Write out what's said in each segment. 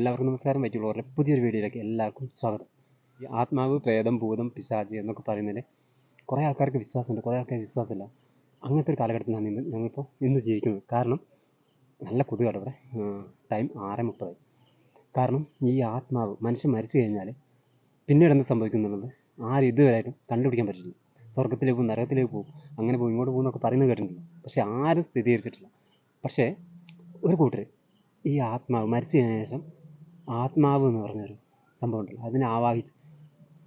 എല്ലാവർക്കും നമസ്കാരം. പറ്റുള്ളവരുടെ പുതിയൊരു വീഡിയോയിലേക്ക് എല്ലാവർക്കും സ്വാഗതം. ഈ ആത്മാവ് പ്രേതം ഭൂതം പിശാചി എന്നൊക്കെ പറയുന്നതിൽ കുറേ ആൾക്കാർക്ക് വിശ്വാസമുണ്ട്. കുറേ ആൾക്കാർക്ക് വിശ്വാസമില്ല. അങ്ങനത്തെ ഒരു കാലഘട്ടത്തിലാണ് ഇന്ന് ഞങ്ങളിപ്പോൾ ഇന്ന് ജീവിക്കുന്നത്. കാരണം നല്ല കൊതുകാണ് ഇവിടെ. ടൈം ആറ് മുപ്പത് കാരണം ഈ ആത്മാവ് മനുഷ്യൻ മരിച്ചു കഴിഞ്ഞാൽ പിന്നീട് എന്ത് സംഭവിക്കുന്നുള്ളത്? ആരും ഇതുവരെയായിട്ടും കണ്ടുപിടിക്കാൻ പറ്റില്ല. സ്വർഗത്തിലേക്ക് പോകും നരകത്തിലേക്ക് പോകും അങ്ങനെ പോകും ഇങ്ങോട്ട് പോകും എന്നൊക്കെ പറയുന്നത് കേട്ടിട്ടുണ്ട് പക്ഷേ ആരും സ്ഥിരീകരിച്ചിട്ടില്ല. പക്ഷേ ഒരു കൂട്ടർ ഈ ആത്മാവ് മരിച്ചു കഴിഞ്ഞ ശേഷം ആത്മാവ് എന്ന് പറഞ്ഞൊരു സംഭവം ഉണ്ടല്ലോ. അതിനെ ആവാഹിച്ച്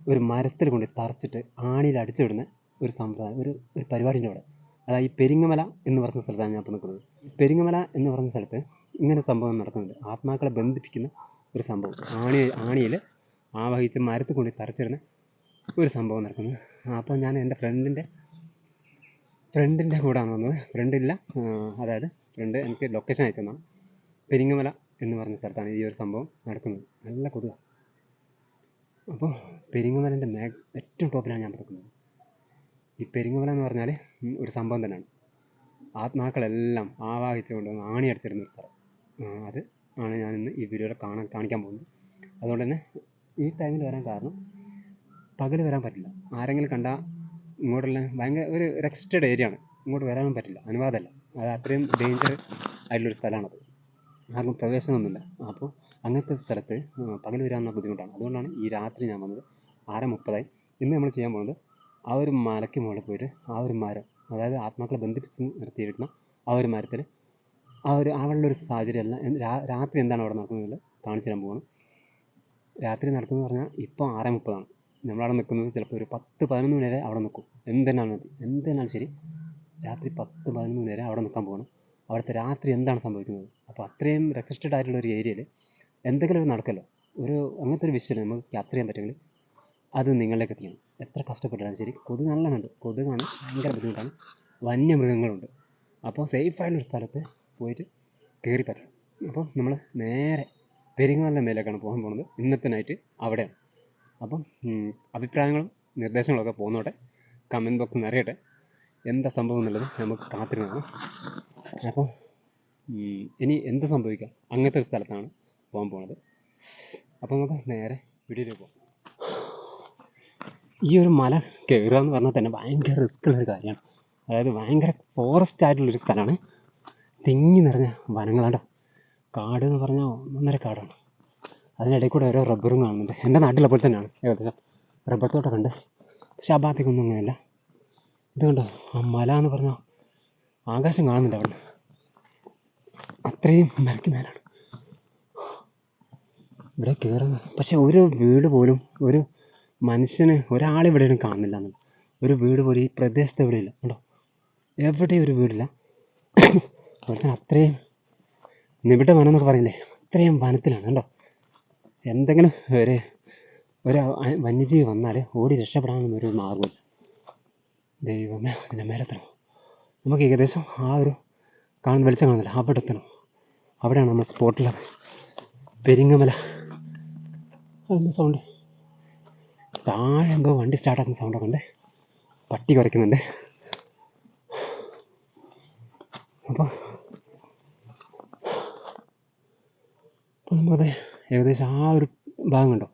ഒരു മരത്തിൽ കൊണ്ട് തറച്ചിട്ട് ആണിയിൽ അടിച്ചു വിടുന്ന ഒരു സമ്പ്രദായം ഒരു ഒരു പരിപാടിന്റെ അവിടെ. അതായത് ഈ പെരിങ്ങമല എന്ന് പറഞ്ഞ സ്ഥലത്താണ് ഞാൻ ഇപ്പോൾ നിൽക്കുന്നത്. പെരിങ്ങമല എന്ന് പറഞ്ഞ സ്ഥലത്ത് ഇങ്ങനെ സംഭവം നടക്കുന്നുണ്ട്. ആത്മാക്കളെ ബന്ധിപ്പിക്കുന്ന ഒരു സംഭവം. ആണി ആണിയിൽ ആവാഹിച്ച് മരത്തിൽ കൊണ്ട് തറച്ചിടുന്ന ഒരു സംഭവം നടക്കുന്നത് അപ്പോൾ ഞാൻ എന്റെ ഫ്രണ്ടിന്റെ ഫ്രണ്ടിന്റെ കൂടെയാണ് വന്നത്. ഫ്രണ്ടില്ല അതായത് ഫ്രണ്ട് എനിക്ക് ലൊക്കേഷൻ അയച്ചു തന്നാണ് പെരിങ്ങമല എന്ന് പറഞ്ഞ സ്ഥലത്താണ് ഈ ഒരു സംഭവം നടക്കുന്നത്. നല്ല കൊതുക. അപ്പോൾ പെരിങ്ങമലന്റെ മേ ഏറ്റവും ടോപ്പിലാണ് ഞാൻ നടക്കുന്നത് ഈ പെരിങ്ങമല എന്ന് പറഞ്ഞാൽ ഒരു സംഭവം തന്നെയാണ്. ആത്മാക്കളെല്ലാം ആവാഹിച്ചുകൊണ്ട് ആണി അടിച്ചിരുന്ന ഒരു സ്ഥലം. അത് ആണ് ഞാൻ ഇന്ന് ഈ വീഡിയോയിൽ കാണാൻ കാണിക്കാൻ പോകുന്നത്. അതുകൊണ്ട് തന്നെ ഈ ടൈമിൽ വരാൻ കാരണം പകൽ വരാൻ പറ്റില്ല. ആരെങ്കിലും കണ്ടാൽ ഇങ്ങോട്ടുള്ള ഭയങ്കര ഒരു റെക്സ്റ്റഡ് ഏരിയ ആണ്. ഇങ്ങോട്ട് വരാനും പറ്റില്ല. അനുവാദമല്ല. അത് അത്രയും ഡേഞ്ചർ ആയിട്ടുള്ളൊരു സ്ഥലമാണത്. ആർക്കും പ്രവേശനമൊന്നുമില്ല. അപ്പോൾ അങ്ങനത്തെ സ്ഥലത്ത് പകൽ വരാവുന്ന ബുദ്ധിമുട്ടാണ്. അതുകൊണ്ടാണ് ഈ രാത്രി ഞാൻ വന്നത് ആറ് മുപ്പതായി. ഇന്ന് നമ്മൾ ചെയ്യാൻ പോകുന്നത് ആ ഒരു മലയ്ക്ക് മുകളിൽ പോയിട്ട് ആ ഒരു മരം അതായത് ആത്മാക്കളെ ബന്ധിപ്പിച്ച് നിർത്തിയിരിക്കുന്ന ആ ഒരു മരത്തിൽ ആ ഒരു അവളുടെ ഒരു സാഹചര്യം അല്ല രാത്രി എന്താണ് അവിടെ നടക്കുന്നത് കാണിച്ചു തരാൻ പോവാണ്. രാത്രി നടക്കുന്നത് പറഞ്ഞാൽ ഇപ്പോൾ ആറ് മുപ്പതാണ്. നമ്മളവിടെ നിൽക്കുന്നത് ചിലപ്പോൾ ഒരു പത്ത് പതിനൊന്ന് മണി വരെ അവിടെ നിൽക്കും. എന്തെന്നാണ് മതി എന്തെന്നാലും ശരി? രാത്രി പത്ത് പതിനൊന്ന് മണി വരെ അവിടെ നിൽക്കാൻ പോകണം അവിടുത്തെ രാത്രി എന്താണ് സംഭവിക്കുന്നത്? അപ്പോൾ അത്രയും റെക്സിസ്റ്റഡ് ആയിട്ടുള്ള ഒരു ഏരിയയിൽ എന്തെങ്കിലും ഒരു നടക്കല്ലോ ഒരു അങ്ങനത്തെ ഒരു വിഷ്വൽ നമുക്ക് ക്യാപ്ചർ ചെയ്യാൻ പറ്റുമെങ്കിൽ അത് നിങ്ങളിലേക്ക് എത്തിക്കണം. എത്ര കഷ്ടപ്പെട്ടാലും ശരി കൊതുക് നല്ലതുണ്ട് കൊതുകാണ് ഭയങ്കര ബുദ്ധിമുട്ടാണ്. വന്യമൃഗങ്ങളുണ്ട്. അപ്പോൾ സേഫ് സ്ഥലത്ത് പോയിട്ട് കയറി പറ്റണം. അപ്പോൾ നമ്മൾ നേരെ പെരിങ്ങാലിന്റെ മേലേക്കാണ് പോകാൻ പോകുന്നത്. ഇന്നത്തെ നൈറ്റ് അവിടെയാണ്. അപ്പം അഭിപ്രായങ്ങളും നിർദ്ദേശങ്ങളൊക്കെ പോകുന്നോട്ടെ. കമന്റ് ബോക്സ് നിറയട്ടെ. എന്താ സംഭവം എന്നുള്ളത് നമുക്ക് കാത്തിരുന്നാണ് അപ്പോൾ ഉം, ഇനി എന്ത് സംഭവിക്കാം? അങ്ങനത്തെ ഒരു സ്ഥലത്താണ് പോകാൻ പോണത്. അപ്പോൾ നമുക്ക് നേരെ വീഡിയോയിലേക്ക് പോകാം. ഈ ഒരു മല കയറുക എന്ന് പറഞ്ഞാൽ തന്നെ ഭയങ്കര റിസ്ക് ഉള്ളൊരു കാര്യമാണ്. അതായത് ഭയങ്കര ഫോറസ്റ്റ് ആയിട്ടുള്ളൊരു സ്ഥലമാണ്. തിങ്ങി നിറഞ്ഞ വനങ്ങളാണ്. കാട് എന്ന് പറഞ്ഞാൽ ഒന്നൊന്നര കാടാണ്. അതിനിടയിൽ കൂടെ ഓരോ റബ്ബറും കാണുന്നുണ്ട്. എന്റെ നാട്ടിലെ പോലെ തന്നെയാണ്. ഏകദേശം റബ്ബർ തോട്ടം ഉണ്ട്. പക്ഷേ ആ ഭാഗത്തേക്കൊന്നും അങ്ങനെയല്ല. ഇത് കണ്ടോ? ആ മല എന്ന് പറഞ്ഞാൽ ആകാശം കാണുന്നുണ്ട് അവിടെ അത്രയും മലയ്ക്ക് മേലാണ്. ഇവിടെ കയറുന്ന പക്ഷേ ഒരു വീട് പോലും ഒരു മനുഷ്യന് ഒരാളിവിടെയും കാണുന്നില്ല ഒരു വീട് പോലും ഈ പ്രദേശത്ത് എവിടെയില്ല. കണ്ടോ? എവിടെയും ഒരു വീടില്ല. അതുപോലെ തന്നെ അത്രയും നിബിഡ വനം എന്നൊക്കെ പറയുന്നില്ലേ? അത്രയും വനത്തിലാണ്. കണ്ടോ? എന്തെങ്കിലും ഒരു ഒരു വന്യജീവി വന്നാൽ ഓടി രക്ഷപ്പെടാനൊന്നും ഒരു മാർഗമില്ല ദൈവമേ അതിന്റെ മേലെത്തണം. നമുക്ക് ഏകദേശം ആ ഒരു കാണുന്ന വെളിച്ചം കാണുന്നില്ല. അവിടെ എത്തണം. അവിടെയാണ് നമ്മൾ സ്പോട്ടിൽ പെരിങ്ങമല. അതിന്റെ സൗണ്ട് താഴെ വണ്ടി സ്റ്റാർട്ടാക്കുന്ന സൗണ്ടൊക്കെ ഉണ്ട്. പട്ടി കുറയ്ക്കുന്നുണ്ട്. അപ്പോൾ നമുക്കത് ഏകദേശം ആ ഒരു ഭാഗം കണ്ടോ?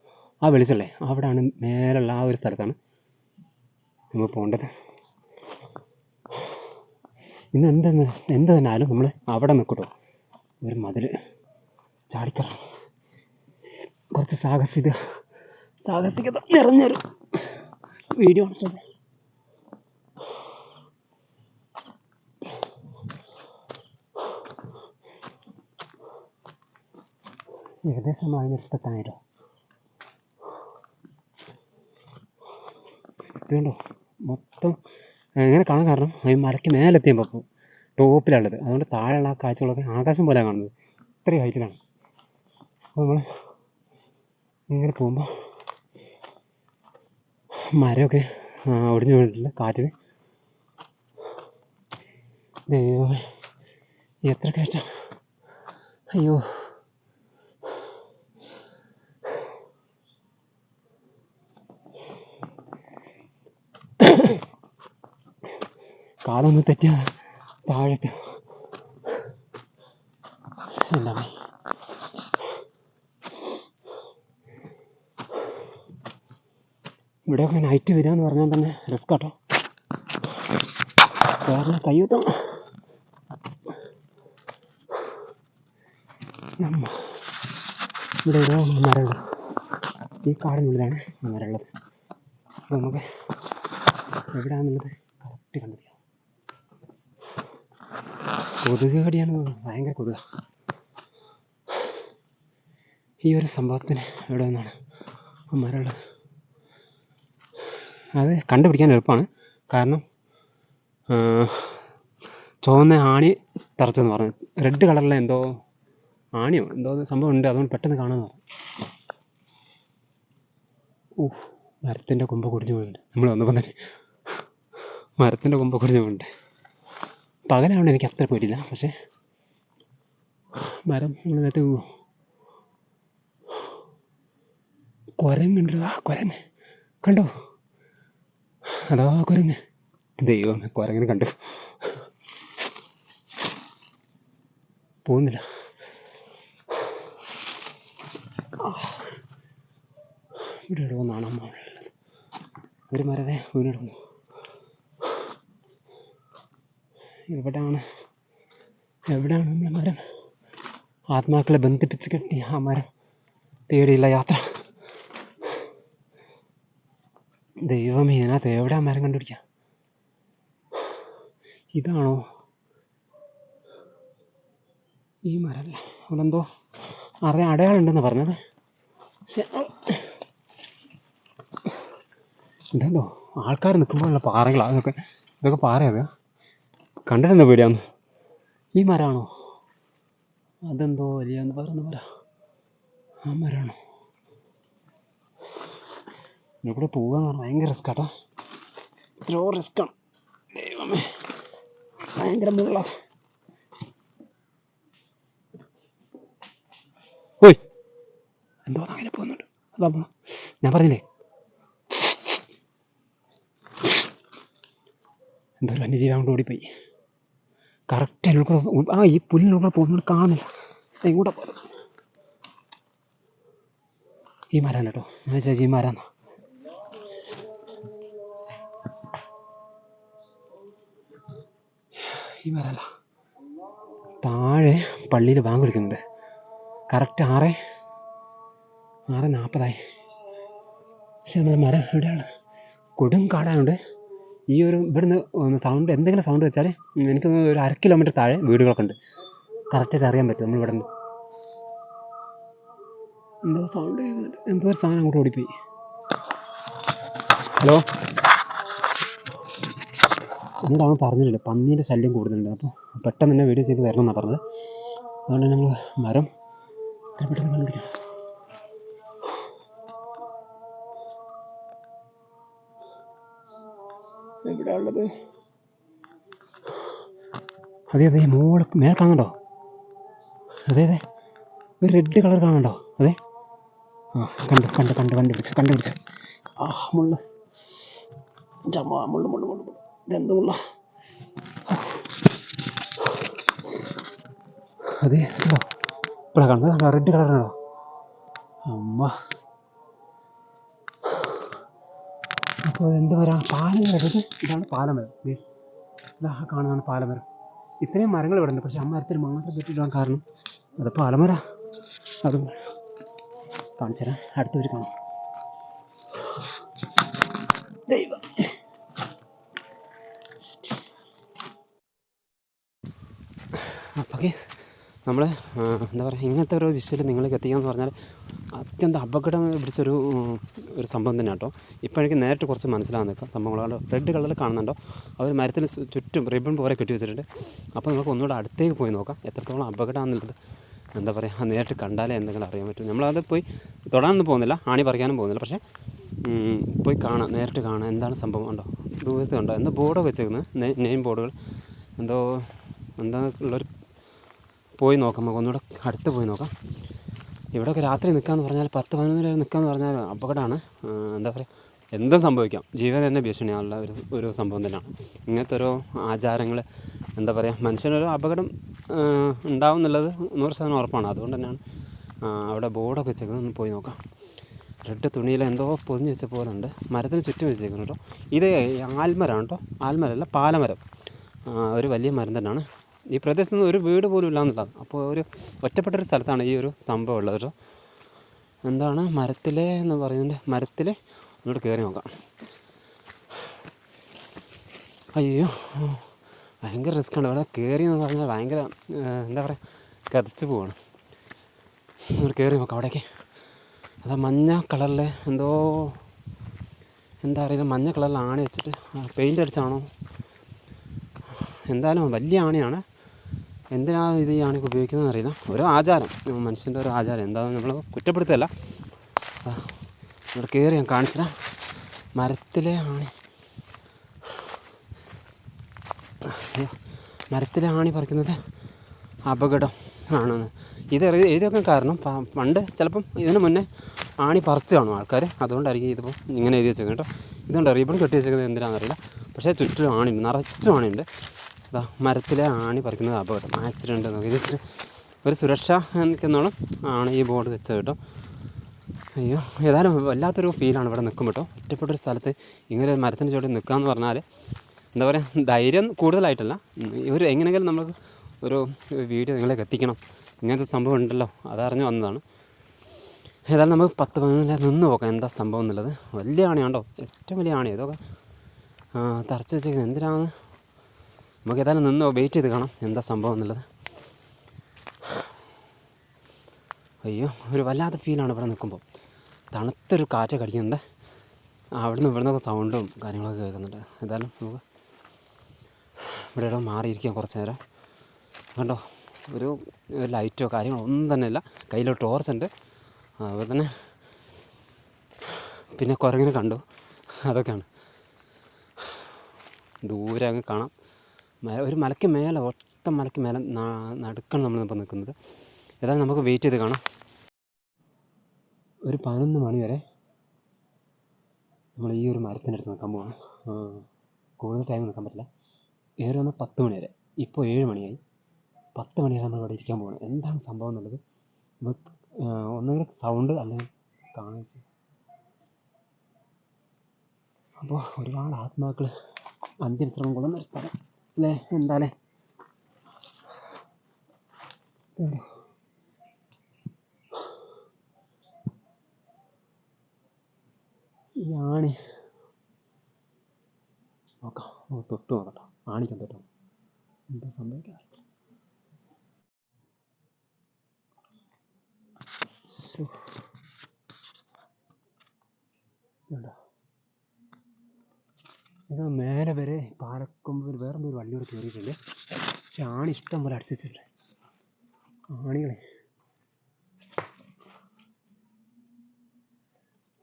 ആ വെളിച്ചല്ലേ? അവിടെയാണ് മേലുള്ള ആ ഒരു സ്ഥലത്താണ് നമ്മൾ പോകേണ്ടത്. ഇന്ന് എന്തെന്ന് എന്ത് തന്നാലും നമ്മൾ അവിടെ നിൽക്കട്ടോ. ഒരു മതിൽ ചാടിക്കറ കുറച്ച് സാഹസിക സാഹസികത നിറഞ്ഞൊരു വീഡിയോ ആണ് ഏകദേശം നിർത്തത്തായിരുന്നു വേണ്ടോ മൊത്തം എങ്ങനെ കാണാൻ കാരണം? ഈ മലയ്ക്ക് മേലെത്തിയപ്പോൾ അപ്പോൾ ടോപ്പിലുള്ളത് അതുകൊണ്ട് താഴെയുള്ള ആ കാഴ്ചകളൊക്കെ ആകാശം പോലെ കാണുന്നത്. ഇത്രയും ഹൈറ്റിലാണ് അപ്പോൾ നമ്മൾ ഇങ്ങനെ പോകുമ്പോൾ മരമൊക്കെ ഒടിഞ്ഞു വീണിട്ടുണ്ട് കാറ്റിന് ദൈവമേ എത്ര കഷ്ടം. അയ്യോ. കാലൊന്ന് തെറ്റിയ ആയിട്ട് എന്താണ് ഇവിടെയൊക്കെ നൈറ്റ് വരിക എന്ന് പറഞ്ഞാൽ തന്നെ റിസ്ക് കേട്ടോ കാരണം കയ്യൂത്തം നമ്മ ഇവിടെ ഓരോ മരമുണ്ട്. ഈ കാടിനുള്ളിലാണ് മരമുള്ളത്. നമുക്ക് എവിടെയാണെന്നുള്ളത് കറക്റ്റ് കണ്ടില്ല കൊതുക് കടിയാണ് ഭയങ്കര കൊതുക. ഈ ഒരു സംഭവത്തിന് എവിടെ നിന്നാണ് മരമുള്ളത് അത് കണ്ടുപിടിക്കാൻ എളുപ്പമാണ്. കാരണം ചുവന്ന ആണി തറച്ചെന്ന് പറഞ്ഞു. റെഡ് കളറിലെ എന്തോ ആണിയോ എന്തോ സംഭവം ഉണ്ട് അതുകൊണ്ട് പെട്ടെന്ന് കാണാമെന്ന് പറഞ്ഞു. ഓ മരത്തിന്റെ കൊമ്പ് കുടിഞ്ഞു പോയിട്ടുണ്ട്. നമ്മൾ വന്നപ്പോൾ തന്നെ. മരത്തിന്റെ കൊമ്പ് കുടിഞ്ഞു പോയിട്ടുണ്ട്. പകലാവണം എനിക്ക് അത്ര പേടിയില്ല. പക്ഷേ മരം എന്നിട്ട് വീഴുമോ കുരങ്ങുണ്ട് ആ കുരങ്ങ് കണ്ടോ? അതാ കുരങ്ങ്. ദൈവം കുരങ്ങനെ കണ്ടു. പോകുന്നില്ല. ഇവിടെ എവിടെ ഒന്നാണ് അമ്മ ഒരു മരവേ വീണിടുന്നു എവിടെയാണ് എവിടെയാണ് നമ്മൾ മരം? ആത്മാക്കളെ ബന്ധിപ്പിച്ച് കെട്ടി ആ മരം തേടിയുള്ള യാത്ര. ദൈവമേ ഇതിനകത്ത് എവിടെ ആ മരം കണ്ടുപിടിക്കാം? ഇതാണോ? ഈ മരമല്ല. അവിടെ എന്തോ അറിയാൻ അടയാളുണ്ടെന്ന് പറഞ്ഞത് പക്ഷെ ആൾക്കാർ നിൽക്കുമ്പോഴുള്ള പാറകളാണ് ഇതൊക്കെ ഇതൊക്കെ പാറയത് കണ്ടിട്ടെന്താ പേടിയാന്ന് ഈ മരമാണോ? അതെന്തോ വലിയ പറയുന്ന മര. ആ മരമാണോ? ഇവിടെ പോകാന്ന് പറഞ്ഞാൽ ഭയങ്കര റിസ്ക് കേട്ടോ എത്രയോ റിസ്ക്കാണ് ദൈവമേ ഭയങ്കര മുള്ള. ഓയ് എന്തോ അങ്ങനെ പോകുന്നുണ്ട്. അതാ. ഞാൻ പറഞ്ഞില്ലേ? എന്തോ ഒരു വന്യജീവി അങ്ങോട്ട് ഓടിപ്പോയി. കറക്റ്റ് അതിനുള്ള ആ ഈ പുല്ലിനുള്ള പോകുന്നത് കാണില്ല ദേ ഇങ്ങോട്ടാ പോയത് ഈ മരം കേട്ടോ ഞാൻ ചേച്ചി ഈ മരം ഈ മരല്ല താഴെ പള്ളിയിൽ ബാങ്ക് എടുക്കുന്നുണ്ട്. കറക്റ്റ് ആറ് ആറ് നാൽപ്പതായി പക്ഷെ നമ്മുടെ മരം എവിടെയാണ്? കൊടും കാടാനുണ്ട് ഈ ഒരു ഇവിടുന്ന് സൗണ്ട് എന്തെങ്കിലും സൗണ്ട് വെച്ചാൽ എനിക്ക് ഒരു അര കിലോമീറ്റർ താഴെ വീടുകളൊക്കെ ഉണ്ട് കറക്റ്റായിട്ട് അറിയാൻ പറ്റും നമ്മൾ ഇവിടെ നിന്ന്. എന്തോ സൗണ്ട് എന്തോ ഒരു സാധനം അങ്ങോട്ട് ഓടിപ്പോയി. ഹലോ എന്നോട് അവൻ പറഞ്ഞില്ല പന്നീന്റെ ശല്യം കൂടുതലുണ്ട് അപ്പോൾ പെട്ടെന്ന് തന്നെ വീഡിയോ ചെയ്ത് തരണം എന്നാണ് പറഞ്ഞത്. അതുകൊണ്ട് നമ്മൾ മരം പെട്ടെന്ന് കണ്ടുപിടിക്കണം ഉള്ളത്. അതെ അതെ മോൾ മേലെ കാണണ്ടോ അതെ അതെ ഒരു റെഡ് കളർ കാണണ്ടോ അതെ. ആ കണ്ട് കണ്ട് കണ്ട് കണ്ടുപിടിച്ചു കണ്ടുപിടിച്ചു. ആ മുള്ള. ജമാ മുള്ള മുള്ള മുള്ള മുള്ള. ഇതെന്ത് മുള്ള? അതെ കണ്ടോ ഇപ്പോഴാ കാണുന്നത്. റെഡ് കളർ കണ്ടോ അമ്മ അപ്പോൾ എന്ത് മരം പാലമരം ഇത് ഇതാണ് പാലമരം. ദേ, ഇതാ കാണുന്നതാണ് പാലമരം. ഇത്രയും മരങ്ങൾ ഇവിടെ ഉണ്ട്. പക്ഷെ ആ മരത്തിൽ മാത്രം പറ്റിയിടാൻ കാരണം അത് പാലമര. അത് കാണിച്ചു തരാം. അടുത്തവർ കാണാം. ദൈവം. അപ്പോൾ കേസ് നമ്മൾ എന്താ പറയുക ഇങ്ങനത്തെ ഒരു വിഷ്വൽ നിങ്ങൾക്ക് എത്തിക്കാന്ന് പറഞ്ഞാൽ അത്യന്തം അപകടം പിടിച്ചൊരു ഒരു സംഭവം തന്നെ കേട്ടോ ഇപ്പോൾ എനിക്ക് നേരിട്ട് കുറച്ച് മനസ്സിലാകുന്ന സംഭവങ്ങൾ റെഡ് കളറിൽ കാണുന്നുണ്ടോ? അവർ മരത്തിന് ചുറ്റും റിബൺ പോലെ കെട്ടി വെച്ചിട്ടുണ്ട്. അപ്പോൾ നമുക്ക് ഒന്നുകൂടെ അടുത്തേക്ക് പോയി നോക്കാം. എത്രത്തോളം അപകടമാണെന്നുള്ളത് എന്താ പറയുക നേരിട്ട് കണ്ടാലേ എന്തെങ്കിലും അറിയാൻ പറ്റും. നമ്മളത് പോയി തൊടാനൊന്നും പോകുന്നില്ല. ആണി പറിക്കാനും പോകുന്നില്ല. പക്ഷേ പോയി കാണാം. നേരിട്ട് കാണാം. എന്താണ് സംഭവം ഉണ്ടോ ദൂരത്ത് കണ്ടോ? എന്തോ ബോർഡ് വെച്ചേക്കുന്നത് നെയിം ബോർഡുകൾ. എന്തോ എന്താ ഉള്ളൊരു പോയി നോക്കാം. നമുക്ക് ഒന്നുകൂടെ അടുത്ത് പോയി നോക്കാം. ഇവിടെയൊക്കെ രാത്രി നിൽക്കാന്ന് പറഞ്ഞാൽ പത്ത് പതിനൊന്ന് വരെ നിൽക്കാന്ന് പറഞ്ഞാൽ അപകടമാണ്. എന്താ പറയുക എന്തും സംഭവിക്കാം. ജീവൻ തന്നെ ഭീഷണിയാനുള്ള ഒരു ഒരു സംഭവം തന്നെയാണ്. ഇങ്ങനത്തെ ഓരോ ആചാരങ്ങൾ എന്താ പറയുക മനുഷ്യനൊരു അപകടം ഉണ്ടാവും എന്നുള്ളത് നൂറ് ശതമാനം ഉറപ്പാണ്. അതുകൊണ്ട് തന്നെയാണ് അവിടെ ബോർഡൊക്കെ വെച്ചേക്കുന്നത്. ഒന്ന് പോയി നോക്കാം. റെഡ് തുണിയിൽ എന്തോ പൊതിഞ്ഞ് വെച്ച പോലെ ഉണ്ട്. മരത്തിന് ചുറ്റും വെച്ചേക്കുന്നു കേട്ടോ ഇത് ആൽമരമാണ് കേട്ടോ ആൽമരമല്ല പാലമരം. ഒരു വലിയ മരം തന്നെയാണ്. ഈ പ്രദേശത്ത് നിന്ന് ഒരു വീട് പോലും ഇല്ല എന്നുള്ളത് അപ്പോൾ ഒരു ഒറ്റപ്പെട്ടൊരു സ്ഥലത്താണ് ഈ ഒരു സംഭവം ഉള്ളത് കേട്ടോ. എന്താണ് മരത്തിലെ എന്ന് പറയുന്നത്? മരത്തിലെ ഒന്നുകൂടെ കയറി നോക്കാം. അയ്യോ ഭയങ്കര റിസ്ക് ഉണ്ട് ഇവിടെ കയറി എന്ന് പറഞ്ഞാൽ ഭയങ്കര എന്താ പറയുക കതച്ച് പോവാണ്. ഇങ്ങോട്ട് കയറി നോക്കാം അവിടേക്ക്. അതാ മഞ്ഞ കളറിലെ എന്തോ എന്താ അറിയില്ല മഞ്ഞ കളറിൽ ആണി വെച്ചിട്ട് പെയിന്റ് അടിച്ചാണോ? എന്തായാലും വലിയ ആണിയാണ്. എന്തിനാണ് ഇത് ഈ ആണിക്ക് ഉപയോഗിക്കുന്നത് അറിയില്ല. ഒരു ആചാരം. മനുഷ്യന്റെ ഒരു ആചാരം. എന്താണെന്ന് നമ്മൾ കുറ്റപ്പെടുത്തല്ല ഇവിടെ കയറി ഞാൻ കാണിച്ചില്ല മരത്തിലെ ആണി. മരത്തിലെ ആണി പറിക്കുന്നത് അപകടം ആണെന്ന്. ഇത് എഴുതി എഴുതിയൊക്കെ കാരണം പണ്ട് ചിലപ്പം ഇതിന് മുന്നേ ആണി പറിച്ച് കാണും ആൾക്കാർ അതുകൊണ്ടായിരിക്കും ഇതിപ്പോൾ ഇങ്ങനെ എഴുതി വെച്ചേക്കുന്നത് കേട്ടോ. ഇതുകൊണ്ട് റിബൺ കെട്ടി വെച്ചേക്കുന്നത് എന്തിനാണെന്നറിയില്ല പക്ഷേ ചുറ്റിലും ആണിയുണ്ട് നിറച്ചും ആണിയുണ്ട് അതാ മരത്തിലെ ആണി പറിക്കുന്നത് അപകടം ആക്സിഡന്റ് നോക്കി. ഇത് ഒരു സുരക്ഷ നിൽക്കുന്നോളം ആണ് ഈ ബോർഡ് വെച്ചത് കേട്ടോ. അയ്യോ ഏതായാലും വല്ലാത്തൊരു ഫീലാണ് ഇവിടെ നിൽക്കുമ്പോൾ കേട്ടോ. ഒറ്റപ്പെട്ടൊരു സ്ഥലത്ത് ഇങ്ങനെ ഒരു മരത്തിന് ചുവട്ടിൽ നിൽക്കുക എന്ന് പറഞ്ഞാൽ എന്താ പറയുക ധൈര്യം കൂടുതലായിട്ടല്ല. ഒരു എങ്ങനെയെങ്കിലും നമുക്ക് ഒരു വീഡിയോ നിങ്ങളേക്ക് എത്തിക്കണം. ഇങ്ങനത്തെ സംഭവം ഉണ്ടല്ലോ അതറിഞ്ഞ് വന്നതാണ്. ഏതായാലും നമുക്ക് പത്ത് പതിനൊന്നിലെ നിന്ന് നോക്കാം എന്താ സംഭവം എന്നുള്ളത്. വലിയ ആണിയാണ്ടോ ഏറ്റവും വലിയ ആണി. ഇതൊക്കെ തറച്ച് വെച്ചേക്കുന്നത്. എന്തിനാണ് നമുക്ക് ഏതായാലും നിന്ന് വെയിറ്റ് ചെയ്ത് കാണാം. എന്താ സംഭവം എന്നുള്ളത്. അയ്യോ ഒരു വല്ലാത്ത ഫീലാണ് ഇവിടെ നിൽക്കുമ്പോൾ. തണുത്തൊരു കാറ്റ് കടിക്കുന്നുണ്ട്. അവിടെ നിന്ന് നിന്നൊക്കെ സൗണ്ടും കാര്യങ്ങളൊക്കെ കേൾക്കുന്നുണ്ട്. എന്തായാലും നമുക്ക് ഇവിടെ ഇവിടെ മാറിയിരിക്കാം കുറച്ച് നേരം. കണ്ടോ? ഒരു ലൈറ്റോ കാര്യങ്ങളോ ഒന്നും തന്നെ ഇല്ല. കയ്യിലൊരു ടോർച്ച് ഉണ്ട്. അതുപോലെ തന്നെ പിന്നെ കുരങ്ങനെ കണ്ടു. അതൊക്കെയാണ്. ദൂരെ അങ്ങ് കാണാം. ഒരു മലയ്ക്ക് മേലെ ഒത്ത മലയ്ക്ക് മേലെ നടുക്കാണ് നമ്മളിപ്പോൾ നിൽക്കുന്നത്. ഏതായാലും നമുക്ക് വെയിറ്റ് ചെയ്ത് കാണാം. ഒരു പതിനൊന്ന് മണി വരെ നമ്മൾ ഈ ഒരു മരത്തിന്റെ അടുത്ത് നിൽക്കാൻ പോവാണ്. കൂടുതൽ ടൈം നിൽക്കാൻ പറ്റില്ല. ഏറെ വന്നാൽ പത്ത് മണി വരെ. ഇപ്പോൾ ഏഴ് മണിയായി. പത്ത് മണി വരെ നമ്മൾ ഇവിടെ ഇരിക്കാൻ പോവാണ്. എന്താണ് സംഭവം എന്നുള്ളത് നമുക്ക് ഒന്നുകിൽ സൗണ്ട് അല്ലെങ്കിൽ കാണാൻ അപ്പോൾ ഒരുപാട് ആത്മാക്കൾ അന്ത്യവിശ്രമം കൊള്ളുന്ന ഒരു സ്ഥലം. അല്ലേ എന്താ ആണി നോക്കാം. തൊട്ട് നോക്കട്ടോ ആണിക്കാൻ തൊട്ടോ എന്താ സംഭവിക്കാം? ശ്ശോ. ഇതുണ്ടോ? ഇത് മേലെ വരെ പാലക്കൊമ്പ് വേറെ ഒരു വള്ളിയോട് കയറിയിട്ടുണ്ട്. പക്ഷെ ആണി ഇഷ്ടം പോലെ അടിച്ചിട്ടുണ്ട്. ആണികളെ.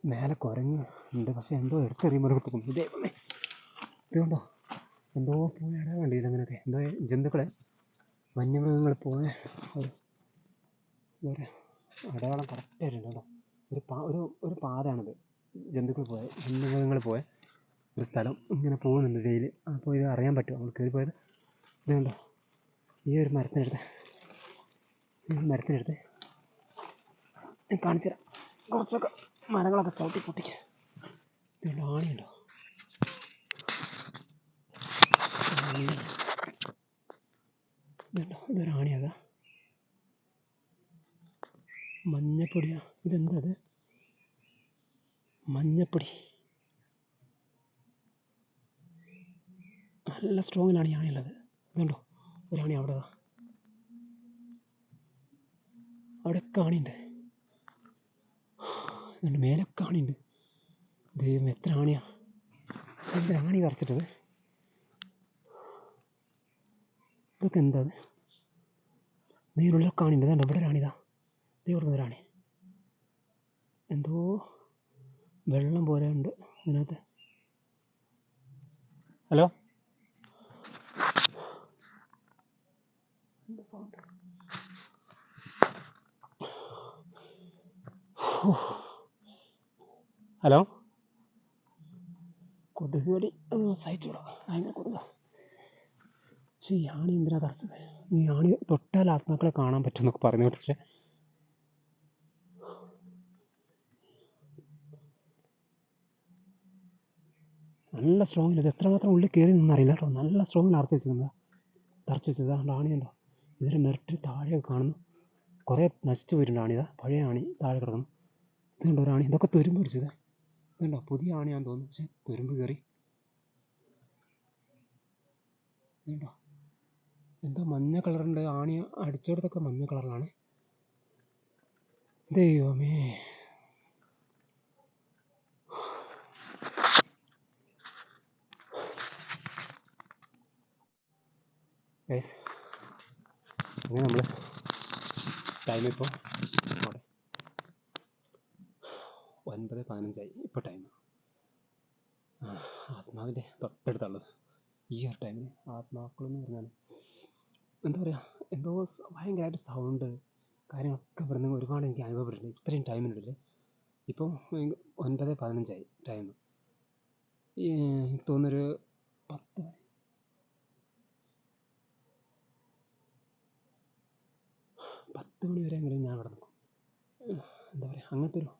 മേലെ കുരങ്ങ് ഉണ്ട് പക്ഷെ എന്തോ എടുത്തെറിയുമ്പോൾ കൊടുക്കും ഇതേ ദൈവമേ. ഇത് കണ്ടോ? എന്തോ പോയ ഇടം കണ്ടില്ല അങ്ങനെയൊക്കെ എന്തോ ജന്തുക്കളെ വന്യമൃഗങ്ങൾ പോയ ഒരു ഒരു അടയാളം കറക്റ്റായിട്ടുണ്ട് കേട്ടോ. ഒരു പാ ഒരു ഒരു പാതയാണിത്. ജന്തുക്കൾ പോയ വന്യമൃഗങ്ങൾ പോയ ഒരു സ്ഥലം ഇങ്ങനെ പോകുന്നുണ്ട് ഡെയിലി അപ്പോൾ ഇത് അറിയാൻ പറ്റും നമ്മൾ കയറി പോയത്? ഇത് ഈ ഒരു മരത്തിനടുത്ത്. മരത്തിനടുത്ത്. ഞാൻ കാണിച്ചു തരാം. കുറച്ചൊക്കെ മരങ്ങളൊക്കെ ചവിട്ടി പൊട്ടിച്ച്. ഇതുണ്ട് ആണിയുണ്ടോ ആണി. ഇതുണ്ടോ ഇതൊരു ആണിയാകാ മഞ്ഞപ്പൊടിയാ. മഞ്ഞപ്പൊടി. നല്ല സ്ട്രോങ്ങിലാണ് ഞാനുള്ളത് കണ്ടോ ഒരാണി അവിടെ അവിടെ കാണിണ്ട് ഇതുണ്ട് മേലൊക്കെ ആണിയുണ്ട് ദൈവം എത്ര ആണിയാ എന്ത് ആണി കറച്ചിട്ടത് ഇതൊക്കെ എന്താ ഇതിനുള്ളിലൊക്കെ ആണിയുണ്ട് ഇതുണ്ട് ഇവിടെ ഒരാണിതാ ദൈവം ഒരാണി എന്തോ വെള്ളം പോലെ ഉണ്ട് ഇതിനകത്ത്. ഹലോ? ഹലോ? കൊതുക് കടി. സഹിച്ചൂടാ കൊടുക്ക കൊതുക. പക്ഷേ ഈ ആണി എന്തിനാ തറച്ചത് ഈ ആണി തൊട്ടാൽ ആത്മാക്കളെ കാണാൻ പറ്റുമെന്നൊക്കെ പറഞ്ഞു പക്ഷേ നല്ല സ്ട്രോങ്ങിൽ ഇത് എത്രമാത്രം ഉള്ളിൽ കയറി നിന്നറിയില്ല കേട്ടോ. നല്ല സ്ട്രോങ്ങിൽ അറച്ചു വെച്ചിരുന്നത് തറച്ചു വെച്ചത് ആണിയുണ്ടോ ഇതിന്റെ മിരട്ടിൽ താഴെയൊക്കെ കാണുന്നു. കുറേ നശിച്ചു പോയിട്ടുണ്ട് ആണിതാ. പഴയ ആണി താഴെ കിടക്കുന്നു. ഇതുണ്ട് ഒരു ആണി? ഇതൊക്കെ തുരുമ്പ് പിടിച്ചത്. ഇതുണ്ടോ? പുതിയ ആണിയാന്ന് തോന്നുന്നു. പക്ഷേ തുരുമ്പ് കയറി. ഇതുണ്ടോ? എന്താ മഞ്ഞ കളറുണ്ട്. ആണി അടിച്ചെടുത്തൊക്കെ മഞ്ഞ കളറിലാണ്. ദൈവമേ. ഗൈസ് അങ്ങനെ നമ്മൾ ടൈം ഇപ്പോൾ അവിടെ ഒൻപത് പതിനഞ്ചായി. ഇപ്പോൾ ടൈം ആത്മാവിന്റെ തൊട്ടടുത്തുള്ളത്. ഈ ഒരു ടൈമിൽ ആത്മാക്കളെന്ന് പറഞ്ഞാൽ എന്താ പറയുക എന്തോ ഭയങ്കരമായിട്ട് സൗണ്ട് കാര്യങ്ങളൊക്കെ ഇവിടുന്ന് ഒരുപാട് എനിക്ക് അനുഭവപ്പെട്ടിട്ടുണ്ട് ഇത്രയും ടൈമിനുള്ളിൽ ഇപ്പോൾ ഒൻപത് പതിനഞ്ചായി ടൈം തോന്നുന്നൊരു പത്ത് മണി പത്ത് മണി വരെയെങ്കിലും ഞാൻ ഇവിടെ നിൽക്കും എന്താ പറയുക അങ്ങനത്തെ ഒരു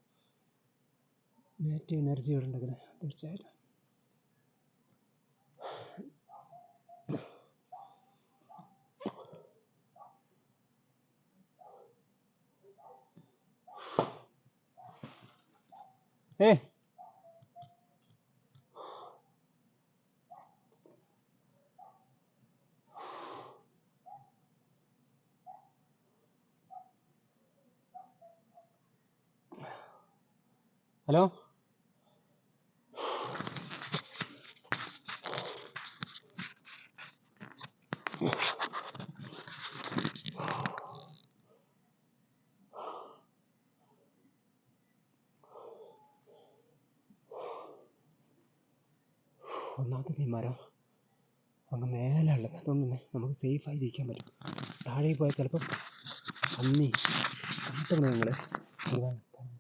നെഗറ്റീവ് എനർജി ഇവിടെ ഉണ്ടെങ്കിൽ തീർച്ചയായിട്ടും. ഹലോ? ഒന്നാമത്തെ ഈ മരം അങ്ങ് മേലെ ഉള്ളത് അതുകൊണ്ട് തന്നെ നമുക്ക് സേഫായി ഇരിക്കാൻ പറ്റും. താഴെ പോയാൽ ചിലപ്പോൾ പന്നി കാട്ടുമൃഗങ്ങൾ മൃഗങ്ങൾ ഒരുപാട് സ്ഥലം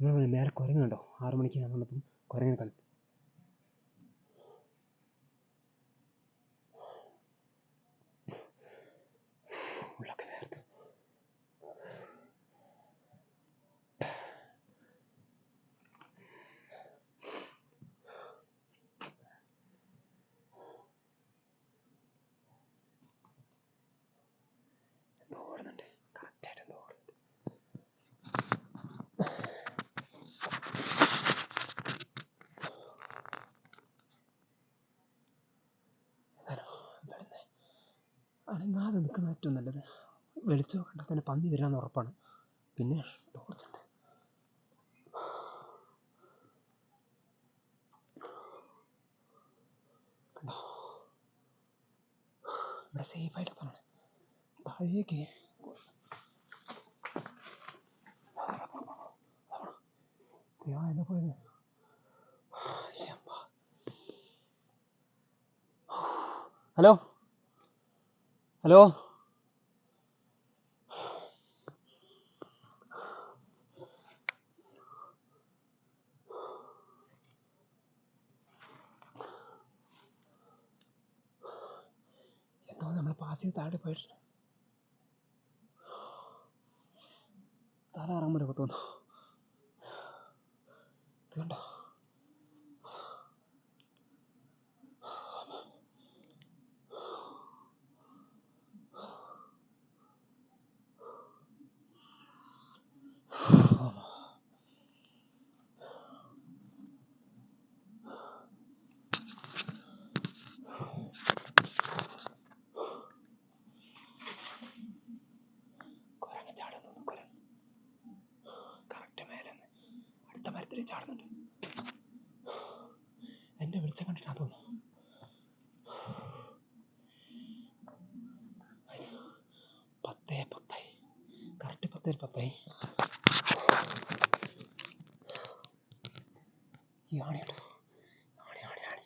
നിങ്ങൾ മേലെ കുരങ്ങുണ്ടോ ആറ് മണിക്ക് ഞാൻ വന്നപ്പം കുരങ്ങിനെ കണ്ടു ഉള്ളൊക്കെ വേർത്ത് എന്തോ ഓടുന്നുണ്ട് കറക്റ്റായിട്ട് എന്തോ ഓടുന്നുണ്ട് ഹലോ ഇവിടുന്ന് അനങ്ങാതെ നിൽക്കുന്ന ഏറ്റവും നല്ലത്. വെളിച്ചം കണ്ടാൽ തന്നെ പന്നി വരാന്ന് ഉറപ്പാണ്. പിന്നെ ടോർച്ചുണ്ട് കണ്ടോ? ഇവിടെ സേഫായിട്ട് പോകണം താഴേക്ക് എന്താ പോയത്. ഹലോ? ഹലോ എന്തോ നമ്മൾ പാസ് ചെയ്ത് താഴെ പോയിട്ടുണ്ട്. തല ഇറങ്ങുമ്പോഴൊക്കെ തോന്നുന്നു കണ്ടോ കുരങ്ങ് ചാടുന്നു കുരങ്ങ് കറക്റ്റ് മേലെ അടുത്ത മരത്തിൽ ചാടുന്നുണ്ട് ഗയ്സ്, പത്തേ പത്തായി കറക്റ്റ് പത്തേ പത്തായി ഈ ആണിയുണ്ടോ ആണി ആണി ആണി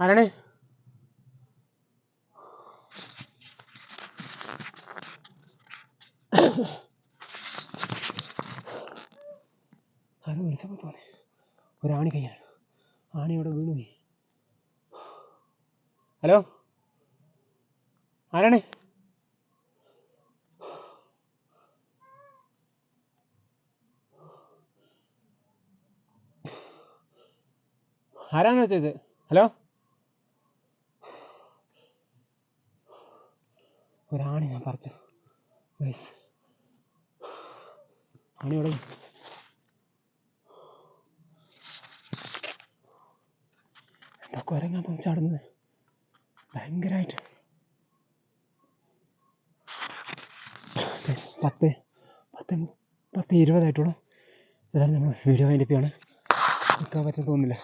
ആരാണ് അത് വിളിച്ചപ്പോൾ തോന്നി ഒരാണി കയ്യാണ് ആണി അവിടെ വീണു പോയി. ഹലോ? ആരാണ്? ആരാണ് വെച്ചത് ഹലോ? ഒരാണി ഞാൻ പറിച്ചു. ആണി അവിടെ കുരങ്ങാ ചാടുന്നത് ഭയങ്കരമായിട്ട് പത്ത് പത്ത് പത്ത് ഇരുപതായിട്ടുള്ളൂ ഏതായാലും നമ്മൾ വീഡിയോ വൈൻഡപ്പിയാണ് നിൽക്കാൻ പറ്റും തോന്നുന്നില്ല.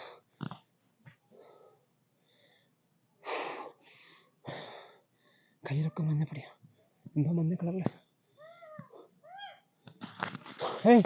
കയ്യിലൊക്കെ മഞ്ഞപ്പടിയാണ് എന്തോ മഞ്ഞ കളറിൽ. ഏയ്!